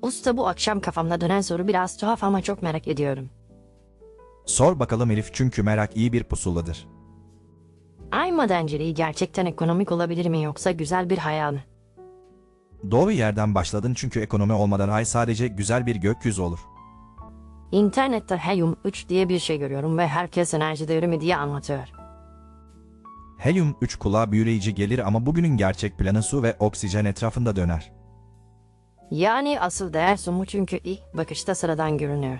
Usta bu akşam kafamda dönen soru biraz tuhaf ama çok merak ediyorum. Sor bakalım Elif çünkü merak iyi bir pusuladır. Ay madenciliği gerçekten ekonomik olabilir mi yoksa güzel bir hayal mi? Doğru yerden başladın çünkü ekonomi olmadan ay sadece güzel bir gökyüzü olur. İnternette Helium 3 diye bir şey görüyorum ve herkes enerji devrimi diye anlatıyor. Helyum 3 kulağa büyüleyici gelir ama bugünün gerçek planı su ve oksijen etrafında döner. Yani asıl değer su mu çünkü ilk bakışta sıradan görünüyor.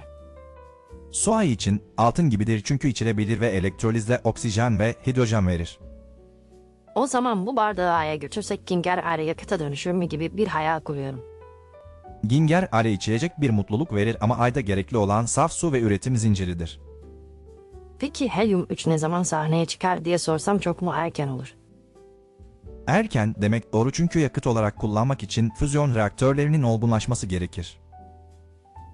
Su ay için altın gibidir çünkü içilebilir ve elektrolizle oksijen ve hidrojen verir. O zaman bu bardağı aya götürsek Kinger Aya yakıta dönüşür mü gibi bir hayal kuruyorum. Ginger ale içilecek bir mutluluk verir ama ayda gerekli olan saf su ve üretim zinciridir. Peki Helium 3 ne zaman sahneye çıkar diye sorsam çok mu erken olur? Erken demek doğru çünkü yakıt olarak kullanmak için füzyon reaktörlerinin olgunlaşması gerekir.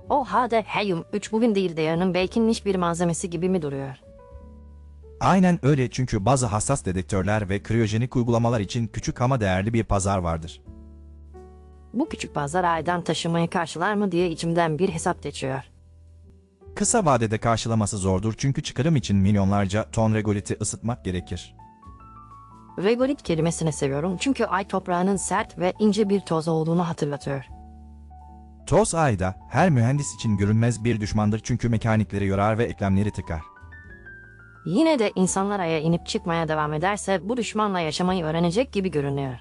O halde Helium 3 bugün değil de yarının belki niş bir malzemesi gibi mi duruyor? Aynen öyle çünkü bazı hassas dedektörler ve kriyojenik uygulamalar için küçük ama değerli bir pazar vardır. Bu küçük pazar aydan taşımayı karşılar mı diye içimden bir hesap geçiyor. Kısa vadede karşılaması zordur çünkü çıkarım için milyonlarca ton regoliti ısıtmak gerekir. Regolit kelimesini seviyorum çünkü ay toprağının sert ve ince bir toz olduğunu hatırlatıyor. Toz ayda her mühendis için görünmez bir düşmandır çünkü mekanikleri yorar ve eklemleri tıkar. Yine de insanlar aya inip çıkmaya devam ederse bu düşmanla yaşamayı öğrenecek gibi görünüyor.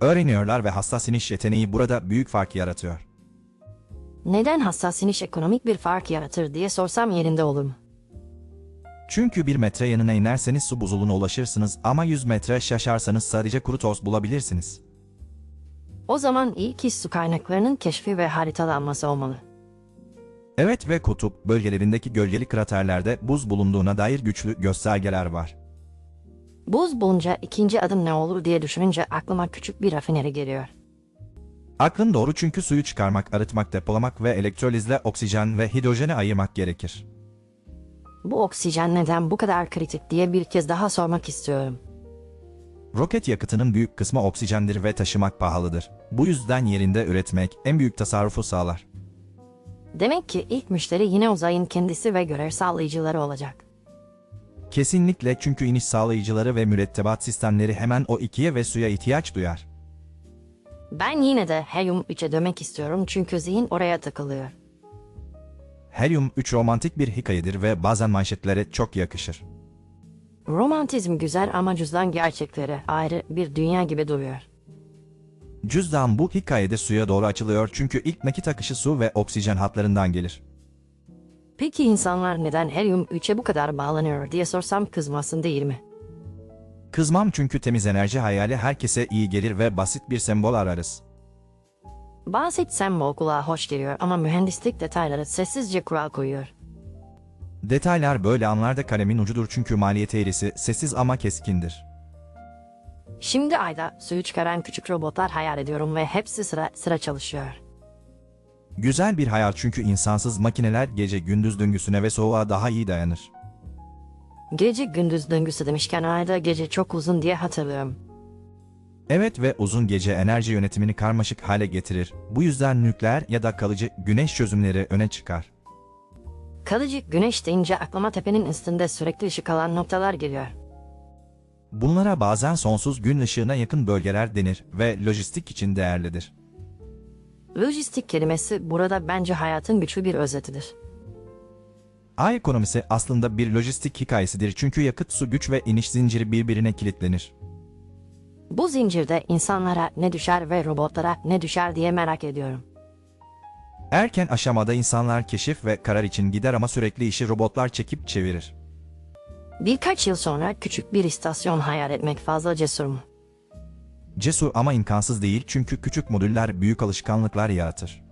Öğreniyorlar ve hassas iniş yeteneği burada büyük fark yaratıyor. Neden hassas iniş ekonomik bir fark yaratır diye sorsam yerinde olur mu? Çünkü bir metre yanına inerseniz su buzuluna ulaşırsınız ama 100 metre şaşarsanız sadece kuru toz bulabilirsiniz. O zaman iyi ki su kaynaklarının keşfi ve haritalanması olmalı. Evet ve kutup bölgelerindeki gölgeli kraterlerde buz bulunduğuna dair güçlü göstergeler var. Buz bulunca ikinci adım ne olur diye düşününce aklıma küçük bir rafineri geliyor. Aklın doğru çünkü suyu çıkarmak, arıtmak, depolamak ve elektrolizle oksijen ve hidrojeni ayırmak gerekir. Bu oksijen neden bu kadar kritik diye bir kez daha sormak istiyorum. Roket yakıtının büyük kısmı oksijendir ve taşımak pahalıdır. Bu yüzden yerinde üretmek en büyük tasarrufu sağlar. Demek ki ilk müşteri yine uzayın kendisi ve görev sağlayıcıları olacak. Kesinlikle çünkü iniş sağlayıcıları ve mürettebat sistemleri hemen o ikiye ve suya ihtiyaç duyar. Ben yine de Helium 3'e dönmek istiyorum çünkü zihin oraya takılıyor. Helyum 3 romantik bir hikayedir ve bazen manşetlere çok yakışır. Romantizm güzel ama cüzdan gerçekleri ayrı bir dünya gibi duruyor. Cüzdan bu hikayede suya doğru açılıyor çünkü ilk nakit akışı su ve oksijen hatlarından gelir. Peki insanlar neden Helium 3'e bu kadar bağlanıyor diye sorsam kızmasın değil mi? Kızmam çünkü temiz enerji hayali herkese iyi gelir ve basit bir sembol ararız. Basit sembol kulağa hoş geliyor ama mühendislik detayları sessizce kural koyuyor. Detaylar böyle anlarda kalemin ucudur çünkü maliyet eğrisi sessiz ama keskindir. Şimdi ayda suyu çıkaran küçük robotlar hayal ediyorum ve hepsi sıra sıra çalışıyor. Güzel bir hayal çünkü insansız makineler gece gündüz döngüsüne ve soğuğa daha iyi dayanır. Gece gündüz döngüsü demişken ayda gece çok uzun diye hatırlıyorum. Evet ve uzun gece enerji yönetimini karmaşık hale getirir. Bu yüzden nükleer ya da kalıcı güneş çözümleri öne çıkar. Kalıcı güneş deyince aklıma tepenin üstünde sürekli ışık alan noktalar geliyor. Bunlara bazen sonsuz gün ışığına yakın bölgeler denir ve lojistik için değerlidir. Lojistik kelimesi burada bence hayatın güçlü bir özetidir. Ay ekonomisi aslında bir lojistik hikayesidir çünkü yakıt, su, güç ve iniş zinciri birbirine kilitlenir. Bu zincirde insanlara ne düşer ve robotlara ne düşer diye merak ediyorum. Erken aşamada insanlar keşif ve karar için gider ama sürekli işi robotlar çekip çevirir. Birkaç yıl sonra küçük bir istasyon hayal etmek fazla cesur mu? Cesur ama imkansız değil çünkü küçük modüller büyük alışkanlıklar yaratır.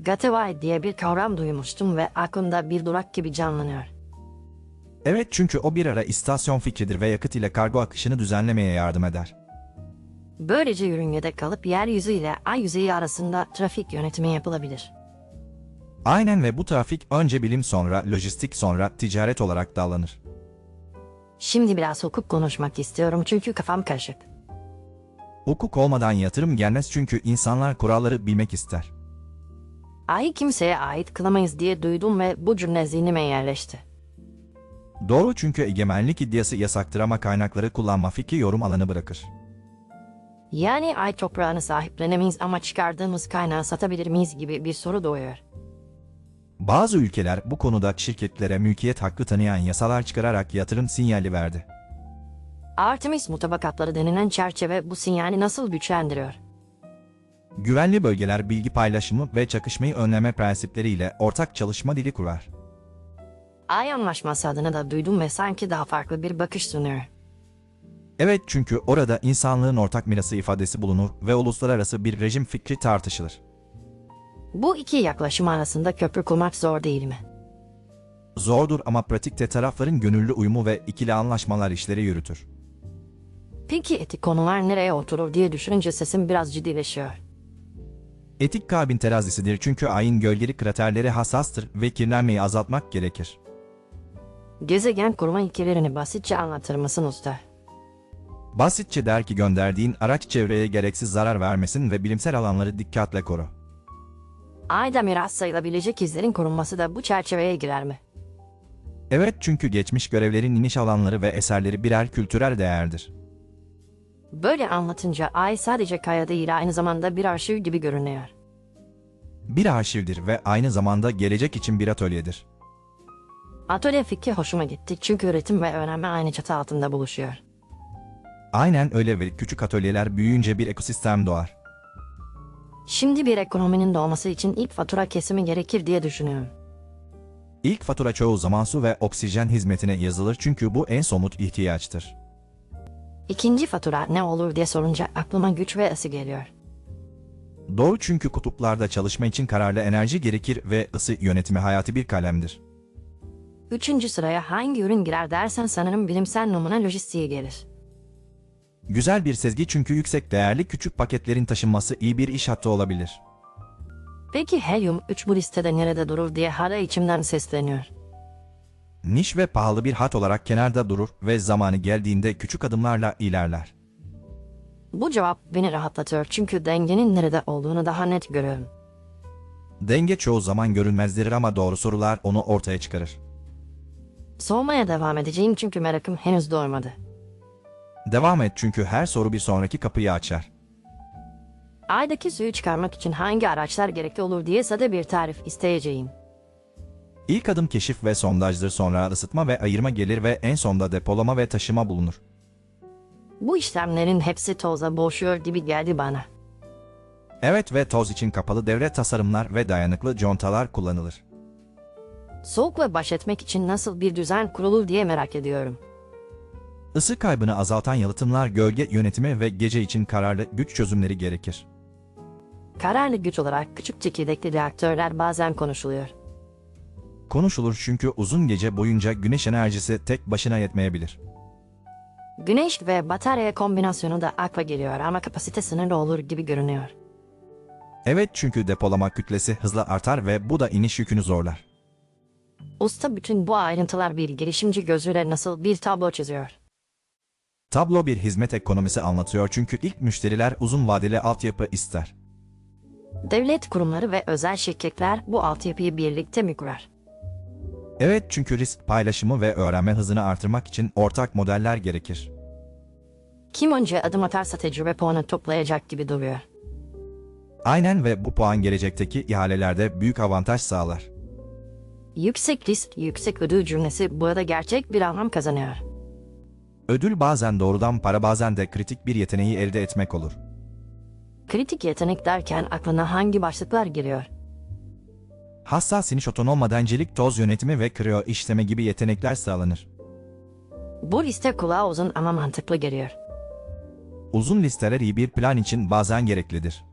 Gateway diye bir kavram duymuştum ve aklımda bir durak gibi canlanıyor. Evet çünkü o bir ara istasyon fikridir ve yakıt ile kargo akışını düzenlemeye yardım eder. Böylece yörüngede kalıp yeryüzü ile ay yüzeyi arasında trafik yönetimi yapılabilir. Aynen ve bu trafik önce bilim sonra lojistik sonra ticaret olarak dağlanır. Şimdi biraz hukuk konuşmak istiyorum çünkü kafam karışık. Hukuk olmadan yatırım gelmez çünkü insanlar kuralları bilmek ister. Ayı kimseye ait kılamayız diye duydum ve bu cümle zihnime yerleşti. Doğru çünkü egemenlik iddiası yasaktır ama kaynakları kullanma fikri yorum alanı bırakır. Yani ay toprağını sahiplenemeyiz ama çıkardığımız kaynağı satabilir miyiz gibi bir soru doğuyor. Bazı ülkeler bu konuda şirketlere mülkiyet hakkı tanıyan yasalar çıkararak yatırım sinyali verdi. Artemis mutabakatları denilen çerçeve bu sinyali nasıl güçlendiriyor? Güvenli bölgeler bilgi paylaşımı ve çakışmayı önleme prensipleriyle ortak çalışma dili kurar. Ay anlaşması adını da duydum ve sanki daha farklı bir bakış sunuyor. Evet çünkü orada insanlığın ortak mirası ifadesi bulunur ve uluslararası bir rejim fikri tartışılır. Bu iki yaklaşım arasında köprü kurmak zor değil mi? Zordur ama pratikte tarafların gönüllü uyumu ve ikili anlaşmalar işleri yürütür. Peki etik konular nereye oturur diye düşününce sesim biraz ciddileşiyor. Etik kabin terazisidir çünkü ayın gölgeli kraterleri hassastır ve kirlenmeyi azaltmak gerekir. Gezegen kurma ilkelerini basitçe anlatır mısın usta? Basitçe der ki gönderdiğin araç çevreye gereksiz zarar vermesin ve bilimsel alanları dikkatle koru. Ayda miras sayılabilecek izlerin korunması da bu çerçeveye girer mi? Evet çünkü geçmiş görevlerin iniş alanları ve eserleri birer kültürel değerdir. Böyle anlatınca ay sadece kaya değil aynı zamanda bir arşiv gibi görünüyor. Bir arşivdir ve aynı zamanda gelecek için bir atölyedir. Atölye fikri hoşuma gitti çünkü üretim ve öğrenme aynı çatı altında buluşuyor. Aynen öyle ve küçük atölyeler büyüyünce bir ekosistem doğar. Şimdi bir ekonominin doğması için ilk fatura kesimi gerekir diye düşünüyorum. İlk fatura çoğu zaman su ve oksijen hizmetine yazılır çünkü bu en somut ihtiyaçtır. İkinci fatura ne olur diye sorunca aklıma güç ve ısı geliyor. Doğru çünkü kutuplarda çalışma için kararlı enerji gerekir ve ısı yönetimi hayati bir kalemdir. Üçüncü sıraya hangi ürün girer dersen sanırım bilimsel numune lojistiği gelir. Güzel bir sezgi çünkü yüksek değerli küçük paketlerin taşınması iyi bir iş hattı olabilir. Peki helyum 3 bu listede nerede durur diye hala içimden sesleniyor. Niş ve pahalı bir hat olarak kenarda durur ve zamanı geldiğinde küçük adımlarla ilerler. Bu cevap beni rahatlatıyor çünkü dengenin nerede olduğunu daha net görüyorum. Denge çoğu zaman görünmezdir ama doğru sorular onu ortaya çıkarır. Soğumaya devam edeceğim çünkü merakım henüz doymadı. Devam et çünkü her soru bir sonraki kapıyı açar. Aydaki suyu çıkarmak için hangi araçlar gerekli olur diye sade bir tarif isteyeceğim. İlk adım keşif ve sondajdır sonra ısıtma ve ayırma gelir ve en sonda depolama ve taşıma bulunur. Bu işlemlerin hepsi toza boğuşuyor gibi geldi bana. Evet ve toz için kapalı devre tasarımlar ve dayanıklı contalar kullanılır. Soğukla baş etmek için nasıl bir düzen kurulur diye merak ediyorum. Isı kaybını azaltan yalıtımlar, gölge yönetimi ve gece için kararlı güç çözümleri gerekir. Kararlı güç olarak küçük çekirdekli reaktörler bazen konuşuluyor. Konuşulur çünkü uzun gece boyunca güneş enerjisi tek başına yetmeyebilir. Güneş ve batarya kombinasyonu da akla geliyor ama kapasite sınırlı olur gibi görünüyor. Evet çünkü depolama kütlesi hızla artar ve bu da iniş yükünü zorlar. Usta bütün bu ayrıntılar bir girişimci gözüyle nasıl bir tablo çiziyor. Tablo bir hizmet ekonomisi anlatıyor çünkü ilk müşteriler uzun vadeli altyapı ister. Devlet kurumları ve özel şirketler bu altyapıyı birlikte mi kurar? Evet çünkü risk paylaşımı ve öğrenme hızını artırmak için ortak modeller gerekir. Kim önce adım atarsa tecrübe puanı toplayacak gibi duruyor. Aynen ve bu puan gelecekteki ihalelerde büyük avantaj sağlar. Yüksek risk, yüksek ödül cümlesi burada gerçek bir anlam kazanıyor. Ödül bazen doğrudan para bazen de kritik bir yeteneği elde etmek olur. Kritik yetenek derken aklına hangi başlıklar giriyor? Hassas iniş otonom madencilik, toz yönetimi ve kriyo işleme gibi yetenekler sağlanır. Bu liste kulağa uzun ama mantıklı geliyor. Uzun listeler iyi bir plan için bazen gereklidir.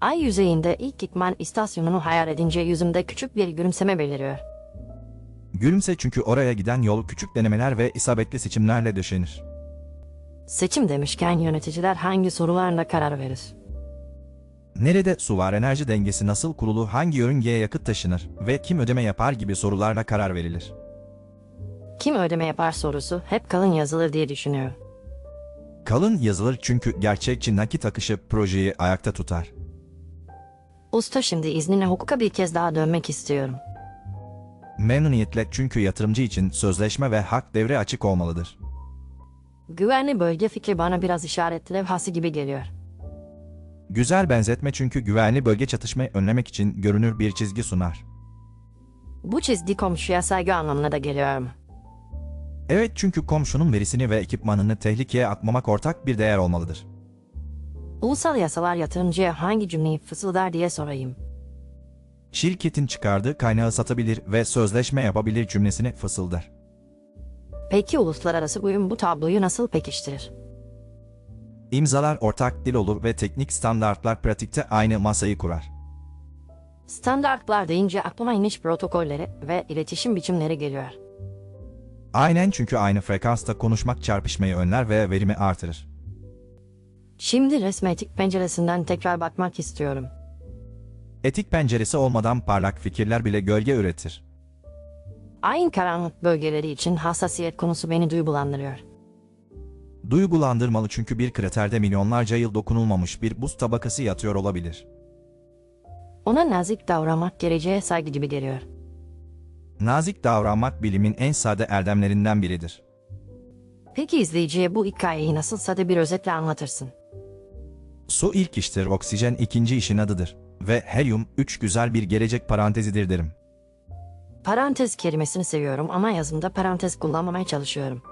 Ay yüzeyinde ilk ikman istasyonunu hayal edince yüzümde küçük bir gülümseme beliriyor. Gülümse çünkü oraya giden yol küçük denemeler ve isabetli seçimlerle döşenir. Seçim demişken yöneticiler hangi sorularla karar verir? Nerede su var enerji dengesi nasıl kurulu hangi yörüngeye yakıt taşınır ve kim ödeme yapar gibi sorularla karar verilir. Kim ödeme yapar sorusu hep kalın yazılır diye düşünüyorum. Kalın yazılır çünkü gerçekçi nakit akışı projeyi ayakta tutar. Usta şimdi izninle hukuka bir kez daha dönmek istiyorum. Memnuniyetle çünkü yatırımcı için sözleşme ve hak devre açık olmalıdır. Güvenli bölge fikri bana biraz işaret levhası gibi geliyor. Güzel benzetme çünkü güvenli bölge çatışmayı önlemek için görünür bir çizgi sunar. Bu çizgi komşuya saygı anlamına da geliyor mu? Evet çünkü komşunun verisini ve ekipmanını tehlikeye atmamak ortak bir değer olmalıdır. Ulusal yasalar yatırımcıya hangi cümleyi fısıldar diye sorayım. Şirketin çıkardığı kaynağı satabilir ve sözleşme yapabilir cümlesini fısıldar. Peki uluslararası uyum bu tabloyu nasıl pekiştirir? İmzalar ortak dil olur ve teknik standartlar pratikte aynı masayı kurar. Standartlar deyince aklıma iniş protokolleri ve iletişim biçimleri geliyor. Aynen çünkü aynı frekansta konuşmak çarpışmayı önler ve verimi artırır. Şimdi resme etik penceresinden tekrar bakmak istiyorum. Etik penceresi olmadan parlak fikirler bile gölge üretir. Aynı karanlık bölgeleri için hassasiyet konusu beni duygulandırıyor. Duygulandırmalı çünkü bir kraterde milyonlarca yıl dokunulmamış bir buz tabakası yatıyor olabilir. Ona nazik davranmak geleceğe saygı gibi geliyor. Nazik davranmak bilimin en sade erdemlerinden biridir. Peki izleyiciye bu hikayeyi nasıl sade bir özetle anlatırsın? Su ilk iştir, oksijen ikinci işin adıdır. Ve helyum üç güzel bir gelecek parantezidir derim. Parantez kelimesini seviyorum ama yazımda parantez kullanmamaya çalışıyorum.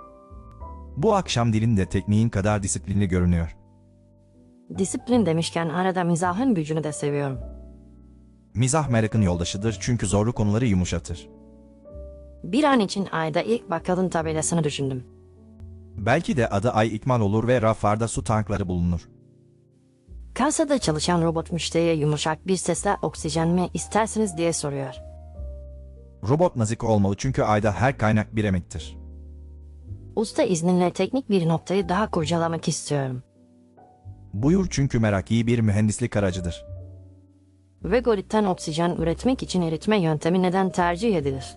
Bu akşam dilinde tekniğin kadar disiplinli görünüyor. Disiplin demişken arada mizahın gücünü de seviyorum. Mizah merakın yoldaşıdır çünkü zorlu konuları yumuşatır. Bir an için ayda ilk bakkalın tabelasını düşündüm. Belki de adı ay ikmal olur ve raflarda su tankları bulunur. Kasada çalışan robot müşteriye yumuşak bir sesle oksijen mi istersiniz diye soruyor. Robot nazik olmalı çünkü ayda her kaynak bir emektir. Usta izninle teknik bir noktayı daha kurcalamak istiyorum. Buyur çünkü merak iyi bir mühendislik aracıdır. Vegolitten oksijen üretmek için eritme yöntemi neden tercih edilir?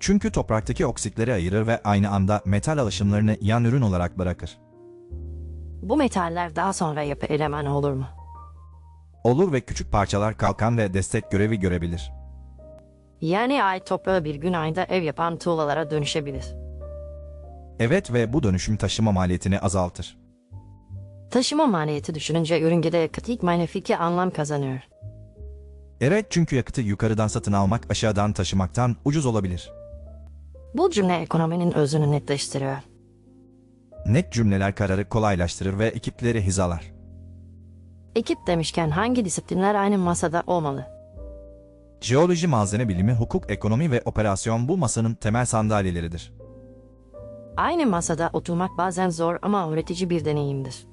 Çünkü topraktaki oksitleri ayırır ve aynı anda metal alışımlarını yan ürün olarak bırakır. Bu metaller daha sonra yapı elemanı olur mu? Olur ve küçük parçalar kalkan ve destek görevi görebilir. Yani ay toprağı bir gün ayda ev yapan tuğlalara dönüşebilir. Evet ve bu dönüşüm taşıma maliyetini azaltır. Taşıma maliyeti düşününce ürüngede yakıt ilk manefiki anlam kazanıyor. Evet çünkü yakıtı yukarıdan satın almak aşağıdan taşımaktan ucuz olabilir. Bu cümle ekonominin özünü netleştiriyor. Net cümleler kararı kolaylaştırır ve ekipleri hizalar. Ekip demişken hangi disiplinler aynı masada olmalı? Jeoloji, malzeme bilimi, hukuk, ekonomi ve operasyon bu masanın temel sandalyeleridir. Aynı masada oturmak bazen zor ama öğretici bir deneyimdir.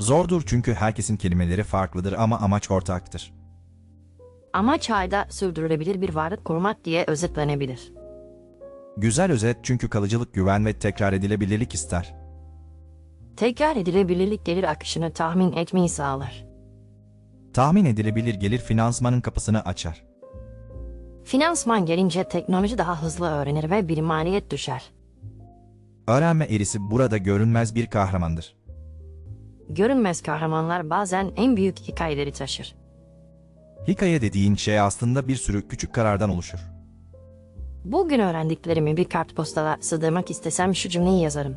Zordur çünkü herkesin kelimeleri farklıdır ama amaç ortaktır. Amaç ayda sürdürülebilir bir varlık kurmak diye özetlenebilir. Güzel özet çünkü kalıcılık, güven ve tekrar edilebilirlik ister. Tekrar edilebilirlik gelir akışını tahmin etmeyi sağlar. Tahmin edilebilir gelir finansmanın kapısını açar. Finansman gelince teknoloji daha hızlı öğrenir ve bir maliyet düşer. Öğrenme erisi burada görünmez bir kahramandır. Görünmez kahramanlar bazen en büyük hikayeleri taşır. Hikaye dediğin şey aslında bir sürü küçük karardan oluşur. Bugün öğrendiklerimi bir kartpostala sığdırmak istesem şu cümleyi yazarım.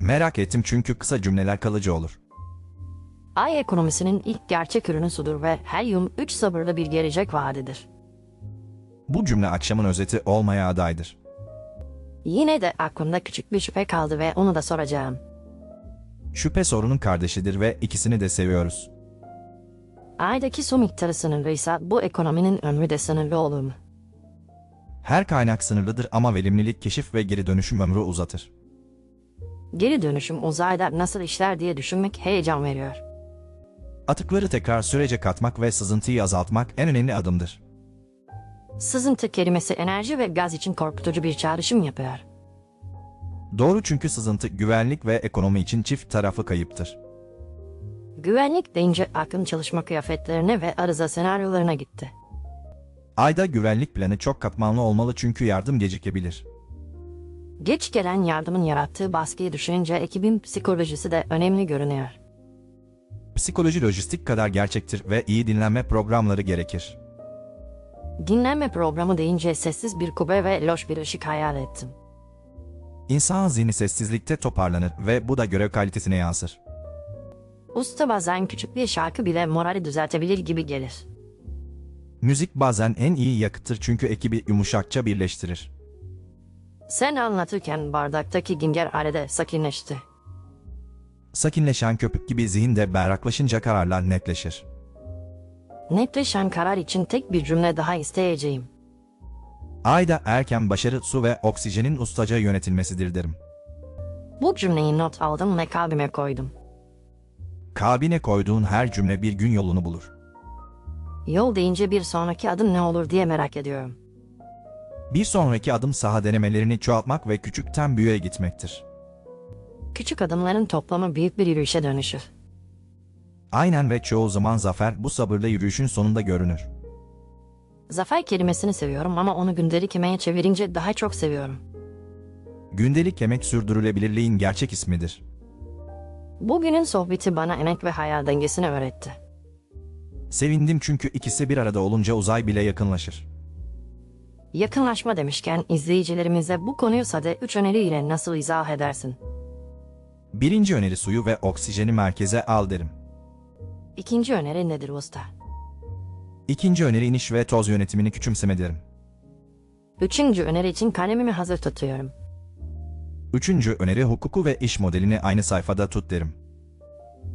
Merak ettim çünkü kısa cümleler kalıcı olur. Ay ekonomisinin ilk gerçek ürünü sudur ve helyum 3 sabırlı bir gelecek vaadidir. Bu cümle akşamın özeti olmaya adaydır. Yine de aklımda küçük bir şüphe kaldı ve onu da soracağım. Şüphe sorunun kardeşidir ve ikisini de seviyoruz. Aydaki su miktarı sınırlıysa bu ekonominin ömrü de sınırlı olur mu? Her kaynak sınırlıdır ama verimlilik, keşif ve geri dönüşüm ömrü uzatır. Geri dönüşüm uzayda nasıl işler diye düşünmek heyecan veriyor. Atıkları tekrar sürece katmak ve sızıntıyı azaltmak en önemli adımdır. Sızıntı kelimesi enerji ve gaz için korkutucu bir çağrışım yapıyor. Doğru çünkü sızıntı güvenlik ve ekonomi için çift taraflı kayıptır. Güvenlik deyince aklım çalışma kıyafetlerine ve arıza senaryolarına gitti. Ayda güvenlik planı çok katmanlı olmalı çünkü yardım gecikebilir. Geç gelen yardımın yarattığı baskıyı düşününce ekibin psikolojisi de önemli görünüyor. Psikoloji lojistik kadar gerçektir ve iyi dinlenme programları gerekir. Dinlenme programı deyince sessiz bir kubbe ve loş bir ışık hayal ettim. İnsan zihni sessizlikte toparlanır ve bu da görev kalitesine yansır. Usta bazen küçük bir şarkı bile morali düzeltebilir gibi gelir. Müzik bazen en iyi yakıttır çünkü ekibi yumuşakça birleştirir. Sen anlatırken bardaktaki ginger arede sakinleşti. Sakinleşen köpük gibi zihin de berraklaşınca kararlar netleşir. Netleşen karar için tek bir cümle daha isteyeceğim. Ayda erken başarı su ve oksijenin ustaca yönetilmesidir derim. Bu cümleyi not aldım ve kalbime koydum. Kalbine koyduğun her cümle bir gün yolunu bulur. Yol deyince bir sonraki adım ne olur diye merak ediyorum. Bir sonraki adım saha denemelerini çoğaltmak ve küçükten büyüğe gitmektir. Küçük adımların toplamı büyük bir yürüyüşe dönüşür. Aynen ve çoğu zaman zafer bu sabırla yürüyüşün sonunda görünür. Zafer kelimesini seviyorum ama onu gündelik emeğe çevirince daha çok seviyorum. Gündelik emek sürdürülebilirliğin gerçek ismidir. Bugünün sohbeti bana emek ve hayal dengesini öğretti. Sevindim çünkü ikisi bir arada olunca uzay bile yakınlaşır. Yakınlaşma demişken izleyicilerimize bu konuyu sade 3 öneriyle nasıl izah edersin? Birinci öneri suyu ve oksijeni merkeze al derim. İkinci öneri nedir usta? İkinci öneri iniş ve toz yönetimini küçümseme derim. Üçüncü öneri için kalemimi hazır tutuyorum. Üçüncü öneri hukuku ve iş modelini aynı sayfada tut derim.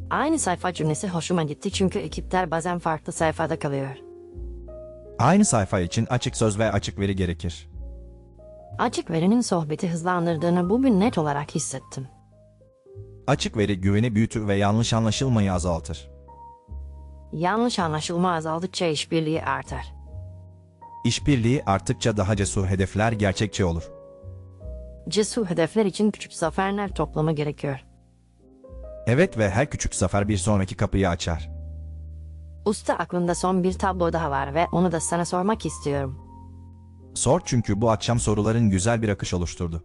Aynı sayfa cümlesi hoşuma gitti çünkü ekipler bazen farklı sayfada kalıyor. Aynı sayfa için açık söz ve açık veri gerekir. Açık verinin sohbeti hızlandırdığını bugün net olarak hissettim. Açık veri güveni büyütür ve yanlış anlaşılmayı azaltır. Yanlış anlaşılma azaldıkça işbirliği artar. İşbirliği arttıkça daha cesur hedefler gerçekçi olur. Cesur hedefler için küçük zaferler toplamı gerekiyor. Evet ve her küçük zafer bir sonraki kapıyı açar. Usta aklımda son bir tablo daha var ve onu da sana sormak istiyorum. Sor çünkü bu akşam soruların güzel bir akış oluşturdu.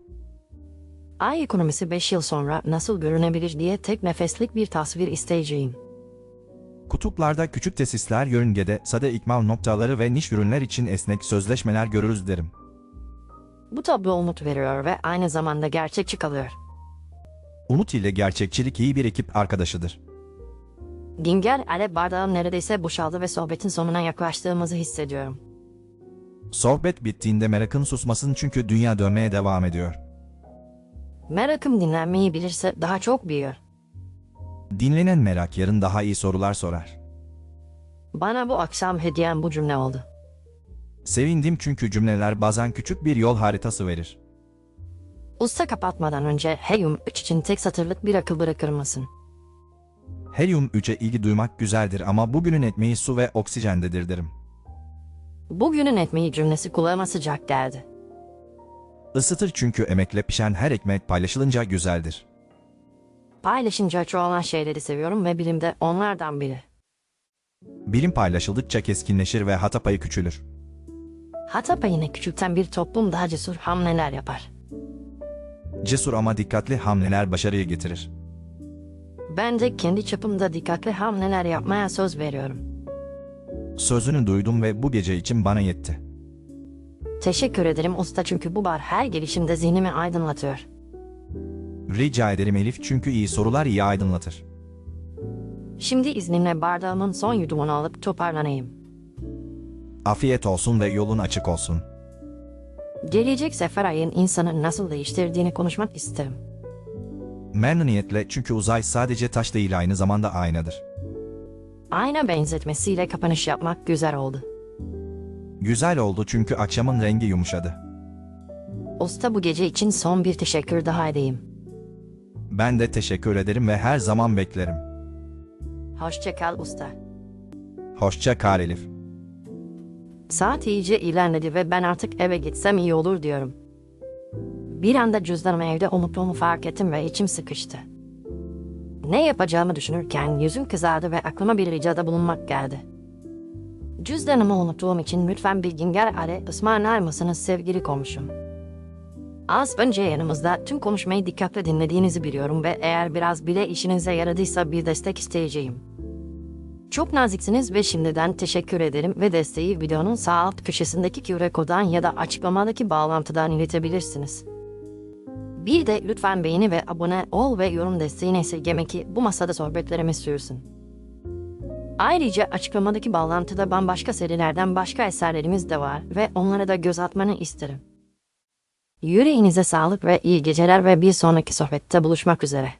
Ay ekonomisi 5 yıl sonra nasıl görünebilir diye tek nefeslik bir tasvir isteyeceğim. Kutuplarda küçük tesisler yörüngede sade ikmal noktaları ve niş ürünler için esnek sözleşmeler görürüz derim. Bu tablo umut veriyor ve aynı zamanda gerçekçi kalıyor. Umut ile gerçekçilik iyi bir ekip arkadaşıdır. Ginger ale bardağım neredeyse boşaldı ve sohbetin sonuna yaklaştığımızı hissediyorum. Sohbet bittiğinde merakın susmasın çünkü dünya dönmeye devam ediyor. Merakım dinlenmeyi bilirse daha çok büyüyor. Dinlenen merak yarın daha iyi sorular sorar. Bana bu akşam hediyem bu cümle oldu. Sevindim çünkü cümleler bazen küçük bir yol haritası verir. Usta kapatmadan önce Helium 3 için tek satırlık bir akıl bırakır mısın? Helyum 3'e ilgi duymak güzeldir ama bugünün ekmeği su ve oksijendedir derim. Bugünün ekmeği cümlesi kulağıma sıcak geldi. Isıtır çünkü emekle pişen her ekmek paylaşılınca güzeldir. Paylaşınca çoğalan şeyleri seviyorum ve bilimde onlardan biri. Bilim paylaşıldıkça keskinleşir ve hata payı küçülür. Hata payını küçülten bir toplum daha cesur hamleler yapar. Cesur ama dikkatli hamleler başarıyı getirir. Ben de kendi çapımda dikkatli hamleler yapmaya söz veriyorum. Sözünü duydum ve bu gece için bana yetti. Teşekkür ederim usta çünkü bu bar her gelişimde zihnimi aydınlatıyor. Rica ederim Elif çünkü iyi sorular iyi aydınlatır. Şimdi izninle bardağımın son yudumunu alıp toparlanayım. Afiyet olsun ve yolun açık olsun. Gelecek sefer ayın insanı nasıl değiştirdiğini konuşmak isterim. Memnuniyetle çünkü uzay sadece taş değil aynı zamanda aynadır. Ayna benzetmesiyle kapanış yapmak güzel oldu. Güzel oldu çünkü akşamın rengi yumuşadı. Usta bu gece için son bir teşekkür daha edeyim. Ben de teşekkür ederim ve her zaman beklerim. Hoşça kal usta. Hoşça kal Elif. Saat iyice ilerledi ve ben artık eve gitsem iyi olur diyorum. Bir anda cüzdanımı evde unuttuğumu fark ettim ve içim sıkıştı. Ne yapacağımı düşünürken yüzüm kızardı ve aklıma bir ricada bulunmak geldi. Cüzdanımı unuttuğum için lütfen bir ginger ale ısmarlar mısınız sevgili komşum? Az önce yanımızda tüm konuşmayı dikkatle dinlediğinizi biliyorum ve eğer biraz bile işinize yaradıysa bir destek isteyeceğim. Çok naziksiniz ve şimdiden teşekkür ederim ve desteği videonun sağ alt köşesindeki QR koddan ya da açıklamadaki bağlantıdan iletebilirsiniz. Bir de lütfen beğeni ve abone ol ve yorum desteğini esirgeme ki bu masada sohbetlerimiz sürsün. Ayrıca açıklamadaki bağlantıda bambaşka serilerden başka eserlerimiz de var ve onlara da göz atmanı isterim. Yüreğinize sağlık ve iyi geceler ve bir sonraki sohbette buluşmak üzere.